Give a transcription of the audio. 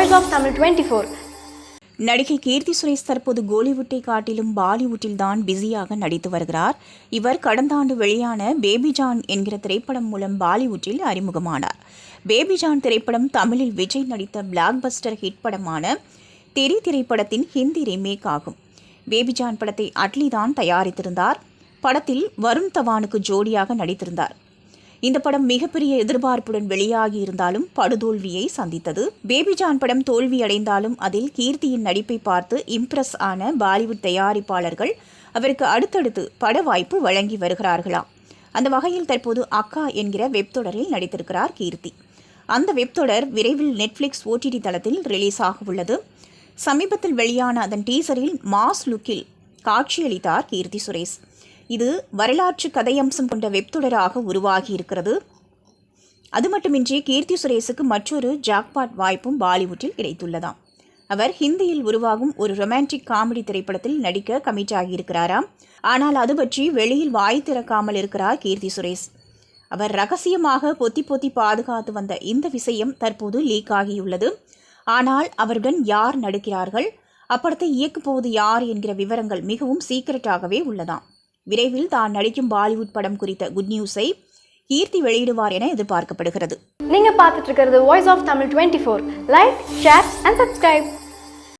Voice of Tamil twenty four நடிகை கீர்த்தி சுரேஷ் தற்போது கோலிவுட்டை காட்டிலும் பாலிவுட்டில் தான் பிஸியாக நடித்து வருகிறார். இவர் கடந்த ஆண்டு வெளியான பேபி ஜான் என்கிற திரைப்படம் மூலம் பாலிவுட்டில் அறிமுகமானார். பேபி ஜான் திரைப்படம் தமிழில் விஜய் நடித்த பிளாக் பஸ்டர் ஹிட் படமான தெரி திரைப்படத்தின் ஹிந்தி ரீமேக் ஆகும். பேபி ஜான் படத்தை அட்லி தான் தயாரித்திருந்தார். படத்தில் வருண் தவானுக்கு ஜோடியாக நடித்திருந்தார். இந்த படம் மிகப்பெரிய எதிர்பார்ப்புடன் வெளியாகி இருந்தாலும் படுதோல்வியை சந்தித்தது. பேபி ஜான் படம் தோல்வியடைந்தாலும் அதில் கீர்த்தியின் நடிப்பை பார்த்து இம்ப்ரெஸ் ஆன பாலிவுட் தயாரிப்பாளர்கள் அவருக்கு அடுத்தடுத்து பட வாய்ப்பு வழங்கி வருகிறார்களாம். அந்த வகையில் தற்போது அக்கா என்கிற வெப் தொடரில் நடித்திருக்கிறார் கீர்த்தி. அந்த வெப் தொடர் விரைவில் நெட்ஃப்ளிக்ஸ் ஓடிடி தளத்தில் ரிலீஸ் ஆக உள்ளது. சமீபத்தில் வெளியான அதன் டீசரில் மாஸ் லுக்கில் காட்சியளித்தார் கீர்த்தி சுரேஷ். இது வரலாற்று கதையம்சம் கொண்ட வெப்தொடராக உருவாகி இருக்கிறது அது மட்டுமின்றி கீர்த்தி சுரேஷுக்கு மற்றொரு ஜாக்பாட் வாய்ப்பும் பாலிவுட்டில் கிடைத்துள்ளதாம். அவர் ஹிந்தியில் உருவாகும் ஒரு ரொமான்டிக் காமெடி திரைப்படத்தில் நடிக்க கமிட் ஆகியிருக்கிறாராம் ஆனால் அது பற்றி வெளியில் வாய் திறக்காமல் இருக்கிறார் கீர்த்தி சுரேஷ். அவர் ரகசியமாக பொத்தி பொத்தி பாதுகாத்து வந்த இந்த விஷயம் தற்போது லீக் ஆகியுள்ளது. ஆனால் அவருடன் யார் நடிக்கிறார்கள்? அப்படத்தை இயக்குப்போவது யார் என்கிற விவரங்கள் மிகவும் சீக்கிரட்டாகவே உள்ளதாம். விரைவில் தான் நடிக்கும் பாலிவுட் படம் குறித்த குட் நியூஸை கீர்த்தி வெளியிடுவார் என எதிர்பார்க்கப்படுகிறது. நீங்க பார்த்துட்டு இருக்கிறது voice of Tamil twenty four like share and subscribe